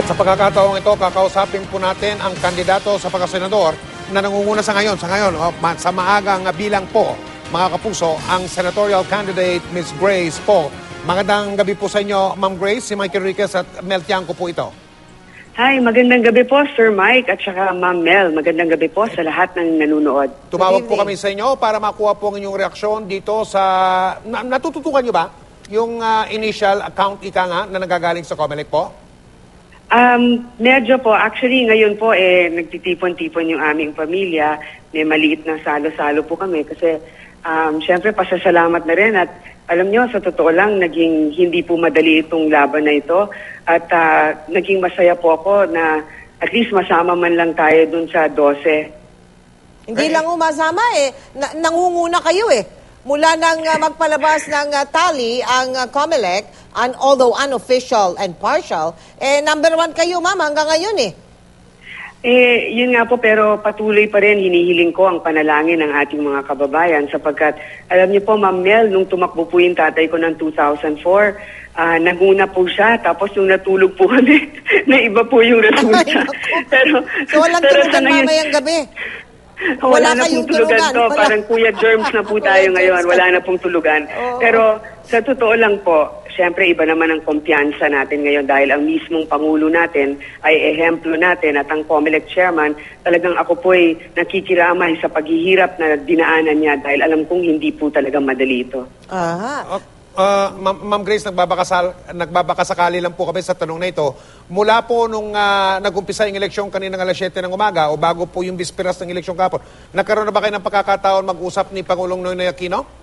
At sa pagkakataong ito, kakausapin po natin ang kandidato sa pagkasenador na nangunguna sa ngayon, sa ngayon, oh, ma- sa maagang bilang po, mga kapuso, ang senatorial candidate Ms. Grace po. Magandang gabi po sa inyo, Ma'am Grace. Si Michael Riquez at Mel Tiangco po ito. Hi, magandang gabi po Sir Mike at saka Ma'am Mel. Magandang gabi po sa lahat ng nanonood. Tumawag po kami sa inyo para makuha po ang inyong reaksyon dito sa... Na, natututukan nyo ba yung ah, initial account ika nga na nagagaling sa Comelec po? Um, medyo po, actually ngayon po eh nagtitipon-tipon yung aming pamilya. May maliit na salo-salo po kami kasi um, syempre pasasalamat na rin at alam nyo, sa totoo lang, naging hindi po madali itong laban na ito at ah, naging masaya po ako na at least masama man lang tayo dun sa 12 Hindi lang umasama eh. Na- nangunguna kayo eh. Mula nang ah, magpalabas ng ah, tally ang ah, COMELEC, and although unofficial and partial, eh number one kayo ma'am hanggang ngayon eh. Eh, yun nga po, pero patuloy pa rin hinihiling ko ang panalangin ng ating mga kababayan sapagkat, alam niyo po, Ma'am Mel, nung tumakbo po yung tatay ko ng 2004, ah naguna po siya, tapos nung natulog po kami, na iba po yung resulta. Pero, So walang pero tulugan mamayang gabi. Wala, Wala na kayong pong tulugan tulugan. to. Wala. Parang Kuya Germs na po tayo ngayon. Wala na pong tulugan. Oo. Pero sa totoo lang po, syempre iba naman ang kumpiyansa natin ngayon dahil ang mismong Pangulo natin ay ehemplo natin at ang COMELEC chairman, talagang ako po ay nakikiramay sa paghihirap na dinaanan niya dahil alam kong hindi po talaga madali ito. Aha. Uh, uh, Ma'am Grace, nagbabakasal, nagbabakasakali lang po kami sa tanong na ito. Mula po nung uh, nag-umpisa yung eleksyon kanina alas 7 ng umaga o bago po yung bisperas ng eleksyon kapon, nagkaroon na ba kayo ng pagkakataon mag-usap ni Pangulong Noynoy Aquino?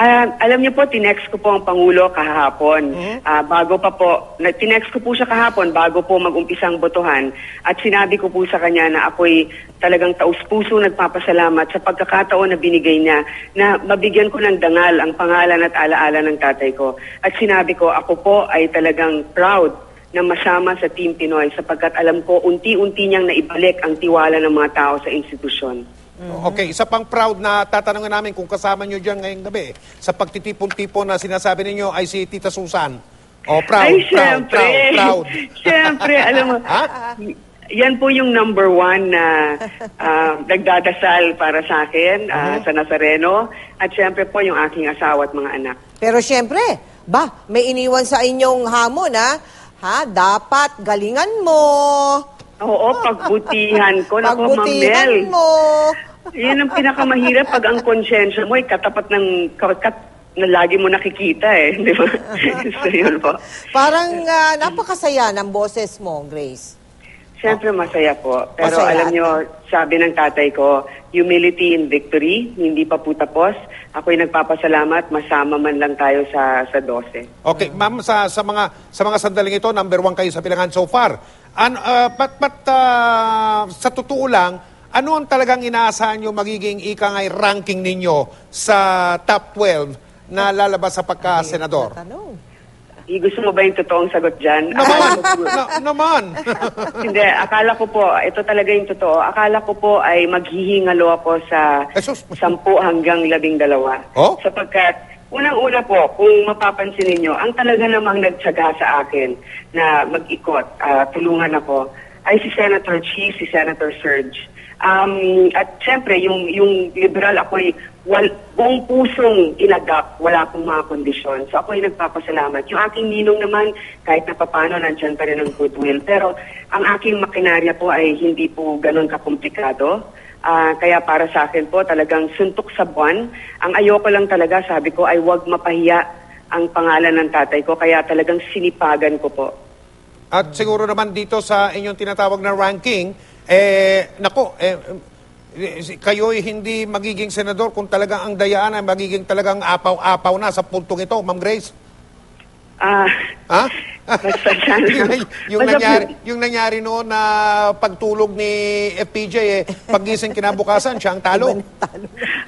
Ah, alam niyo po, tinext ko po ang Pangulo kahapon. Ah, bago pa po, na, tinext ko po siya kahapon bago po mag-umpisang botohan. At sinabi ko po sa kanya na ako'y talagang taus-puso nagpapasalamat sa pagkakataon na binigay niya na mabigyan ko ng dangal ang pangalan at alaala ng tatay ko. At sinabi ko, ako po ay talagang proud na masama sa Team Pinoy sapagkat alam ko unti-unti niyang naibalik ang tiwala ng mga tao sa institusyon. Okay, isa pang proud na tatanungin namin kung kasama nyo dyan ngayong gabi sa pagtitipon-tipon na sinasabi ninyo ay si Tita Susan. Oh, proud, Ay, proud, syempre. proud, proud. syempre, alam mo, Ha? yan po yung number one na ah, nagdadasal para sa akin ah, sa Nazareno. At syempre po yung aking asawa at mga anak. Pero syempre, ba, may iniwan sa inyong hamon ha? Ha, dapat galingan mo. Oo, pagbutihan ko. Naku, Ma'am Mel. Pagbutihan mo. Yan ang pinakamahirap pag ang konsyensya mo ay katapat ng kat, na lagi mo nakikita eh. Di ba? so, yun po. Parang ah, napakasaya ng boses mo, Grace. Siyempre masaya po. Pero Masaya. alam nyo, sabi ng tatay ko, humility in victory, hindi pa po tapos. Ako'y nagpapasalamat, masama man lang tayo sa sa 12. Okay, ma'am, sa, sa mga sa mga sandaling ito, number one kayo sa bilangan so far. An, uh, but, but uh, sa totoo lang, ano ang talagang inaasahan nyo magiging ikangay ranking ninyo sa top 12 na lalabas sa pagka-senador? Eh, gusto mo ba yung totoong sagot dyan? Naman! Na, naman! Hindi, akala ko po, ito talaga yung totoo. Akala ko po ay maghihingalo ako sa Jesus. 10 hanggang 12. Oh? Sapagkat, unang-una po, kung mapapansin ninyo, ang talaga namang nagtsaga sa akin na mag-ikot, ah, tulungan ako, ay si Senator Chi, si Senator Serge. Um, at siyempre, yung, yung liberal ako ay wal, buong pusong inagap, wala akong mga kondisyon. So ako ay nagpapasalamat. Yung aking ninong naman, kahit na papano, nandyan pa rin ang goodwill. Pero ang aking makinarya po ay hindi po ganun kakomplikado. Ah, kaya para sa akin po, talagang suntok sa buwan. Ang ayoko lang talaga, sabi ko, ay wag mapahiya ang pangalan ng tatay ko. Kaya talagang sinipagan ko po. At siguro naman dito sa inyong tinatawag na ranking, eh, nako, eh, kayo hindi magiging senador kung talagang ang dayaan ay magiging talagang apaw-apaw na sa puntong ito, Ma'am Grace. Ah, Ha? Basta sana. yung, yung nangyari, yung nangyari noon na pagtulog ni FPJ, eh, pagising kinabukasan, siya ang talo.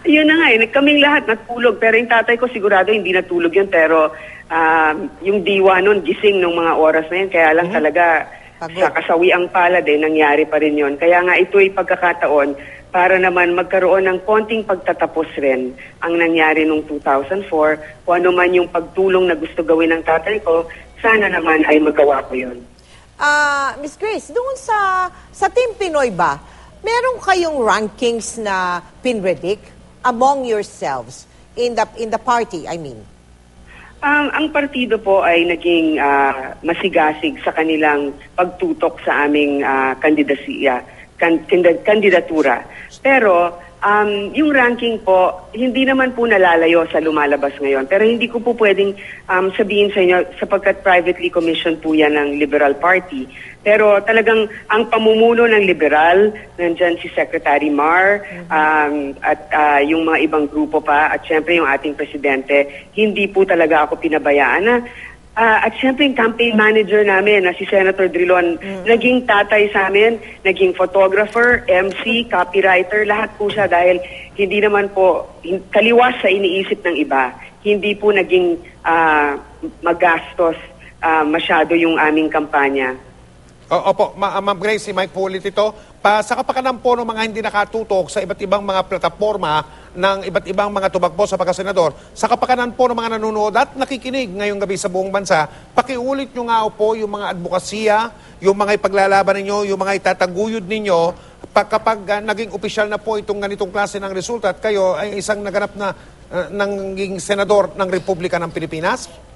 Yun na nga eh, kaming lahat natulog. Pero yung tatay ko sigurado hindi natulog yun. Pero um, yung diwa nun, gising nung mga oras na yun. Kaya lang talaga Pagod. sa kasawiang palad eh, nangyari pa rin yun. Kaya nga ito ay pagkakataon para naman magkaroon ng konting pagtatapos rin ang nangyari nung 2004. Kung ano man yung pagtulong na gusto gawin ng tatay ko, sana naman ay magawa ko yun. Ah, Miss Grace, doon sa sa Team Pinoy ba, meron kayong rankings na pinredict among yourselves in the in the party, I mean? Um, ang partido po ay naging ah, masigasig sa kanilang pagtutok sa aming ah, kandidasiya, kan, kandidatura. Pero um, yung ranking po, hindi naman po nalalayo sa lumalabas ngayon. Pero hindi ko po pwedeng um, sabihin sa inyo sapagkat privately commissioned po yan ng Liberal Party. Pero talagang ang pamumuno ng Liberal, nandyan si Secretary Mar um, at ah, yung mga ibang grupo pa at syempre yung ating presidente, hindi po talaga ako pinabayaan na Ah, at syempre yung campaign manager namin na si Senator Drilon, naging tatay sa amin, naging photographer, MC, copywriter, lahat po siya dahil hindi naman po kaliwas sa iniisip ng iba. Hindi po naging ah, magastos ah, masyado yung aming kampanya. Opo, Ma- Ma'am Grace, si Mike po ito. Pa, sa kapakanan po ng mga hindi nakatutok sa iba't ibang mga plataforma ng iba't ibang mga tumakbo sa pagkasenador, sa kapakanan po ng mga nanonood at nakikinig ngayong gabi sa buong bansa, pakiulit nyo nga po yung mga advokasya, yung mga ipaglalaban ninyo, yung mga itataguyod ninyo, pag, kapag ah, naging opisyal na po itong ganitong klase ng resulta at kayo ay isang naganap na uh, nanging senador ng Republika ng Pilipinas?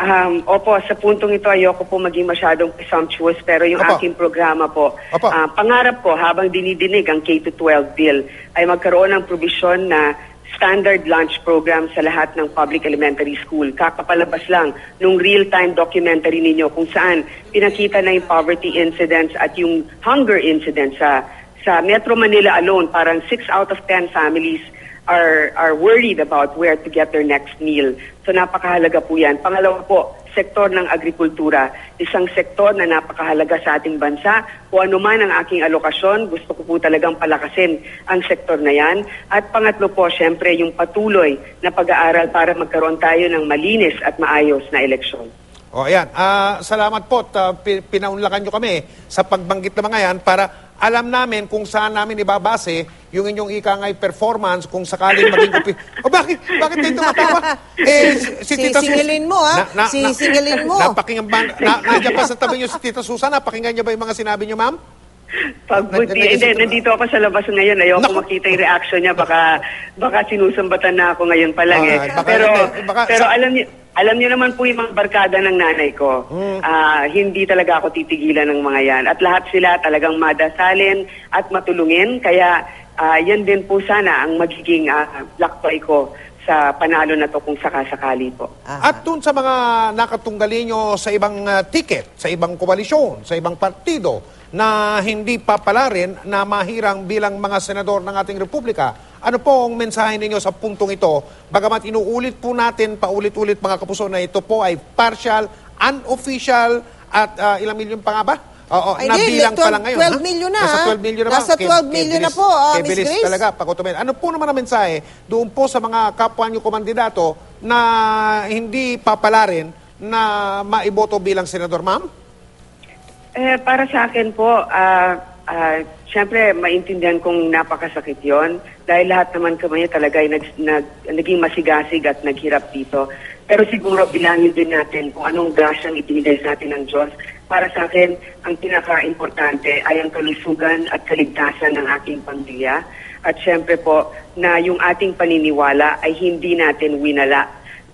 Um, opo, sa puntong ito ayoko po maging masyadong presumptuous pero yung Opo. aking programa po, ah, pangarap ko habang dinidinig ang K-12 bill ay magkaroon ng probisyon na standard lunch program sa lahat ng public elementary school. Kakapalabas lang nung real-time documentary ninyo kung saan pinakita na yung poverty incidents at yung hunger incidents sa sa Metro Manila alone, parang 6 out of 10 families are are worried about where to get their next meal. So napakahalaga po 'yan. Pangalawa po, sektor ng agrikultura, isang sektor na napakahalaga sa ating bansa. Kung ano man ang aking alokasyon, gusto ko po talagang palakasin ang sektor na 'yan. At pangatlo po, syempre yung patuloy na pag-aaral para magkaroon tayo ng malinis at maayos na eleksyon. O ayan, Ah, salamat po at ah, pi- pinaunlakan nyo kami sa pagbanggit ng mga yan para alam namin kung saan namin ibabase yung inyong ikangay performance kung sakaling maging upi... O bakit? Bakit kayo tumatawa? Eh, si, si Tita Sisingilin mo, ha? Sisingilin mo. Napakinggan ba? Na, nandiyan pa sa tabi nyo si Tita Susan, napakinggan niyo ba yung mga sinabi niyo, ma'am? Pagbuti, hindi, nag- nandito ako sa labas ngayon. Ayoko Naku. makita yung reaction niya. Baka, baka sinusambatan na ako ngayon pa lang eh. Alright, baka pero. Baka pero sa- alam niyo, alam niyo naman po yung mga barkada ng nanay ko. Hmm. Ah, hindi talaga ako titigilan ng mga yan. At lahat sila talagang madasalin at matulungin. Kaya ah, yan din po sana ang magiging uh, lakbay ko sa panalo na to kung sakasakali po. Aha. At dun sa mga nakatunggali nyo sa ibang ah, ticket, sa ibang koalisyon, sa ibang partido, na hindi papalarin na mahirang bilang mga senador ng ating republika, ano po ang mensahe ninyo sa puntong ito? Bagamat inuulit po natin, paulit-ulit mga kapuso, na ito po ay partial, unofficial, at ah, ilang milyon pa nga ba? Oo, Ay, na di, bilang pa 12 lang ngayon. 12 ha? million na, Nasa ha? 12 million na Nasa ba? Kay- 12 kay million na bilis- po, ah, kay Miss bilis Grace. talaga, pakutumin. Ano po naman ang mensahe doon po sa mga kapwa nyo kumandidato na hindi papalarin na maiboto bilang senador, ma'am? Eh, para sa akin po, ah ah, siyempre maintindihan kong napakasakit yon dahil lahat naman kami talaga ay nag, nag, naging masigasig at naghirap dito. Pero siguro bilangin din natin kung anong grasyang ibinigay sa atin ng Diyos. Para sa akin, ang pinaka-importante ay ang kalusugan at kaligtasan ng ating pamilya. At siyempre po, na yung ating paniniwala ay hindi natin winala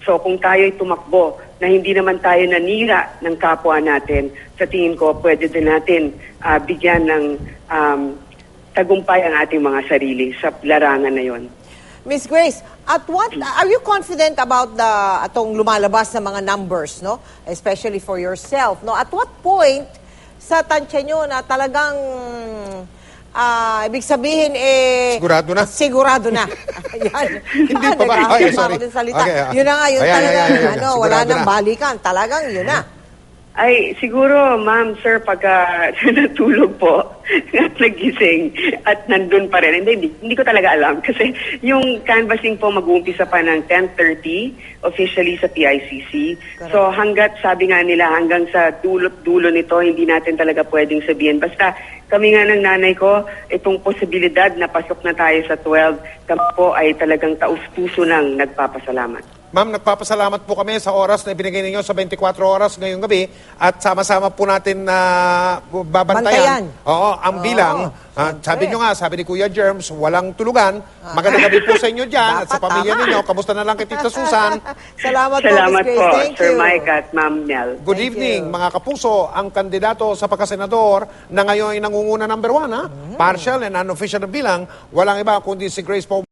So kung tayo ay tumakbo na hindi naman tayo nanira ng kapwa natin, sa tingin ko pwede din natin ah, bigyan ng um, tagumpay ang ating mga sarili sa larangan na yon. Miss Grace, at what are you confident about the atong lumalabas na mga numbers, no? Especially for yourself, no? At what point sa tansya nyo na talagang ah, ibig sabihin eh Sigurado na? Sigurado na. Yan. Hindi pa ba? Ay, sorry. ako ng salita. Okay, ah. Yun na nga, yun Ayan, talagang, ayan, ayan, ayan. ano, wala Sigurado nang na. balikan. Talagang yun na. Ay, siguro, ma'am, sir, pagka natulog po at nagising at nandun pa rin. Hindi, hindi, hindi ko talaga alam kasi yung canvassing po mag-uumpisa pa ng 10.30 officially sa PICC. So hanggat, sabi nga nila, hanggang sa dulot-dulo nito, hindi natin talaga pwedeng sabihin. Basta kami nga ng nanay ko, itong posibilidad na pasok na tayo sa 12, kami po ay talagang taus-puso nang nagpapasalamat. Ma'am, nagpapasalamat po kami sa oras na ibinigay ninyo sa 24 oras ngayong gabi at sama-sama po natin na babantayan. Bantayan. Oo, ang bilang. Ah, syempre. sabi nyo nga, sabi ni Kuya Germs, walang tulugan. Magandang gabi po sa inyo dyan at sa pamilya tama. ninyo. Kamusta na lang kay Tita Susan? Salamat, Salamat po, Miss po, Grace. Thank Sir you. Mike at Ma'am Mel. Good Thank evening, you. mga kapuso. Ang kandidato sa pagkasenador na ngayon ay nangunguna number one, ha? Partial and unofficial na bilang, walang iba kundi si Grace Poe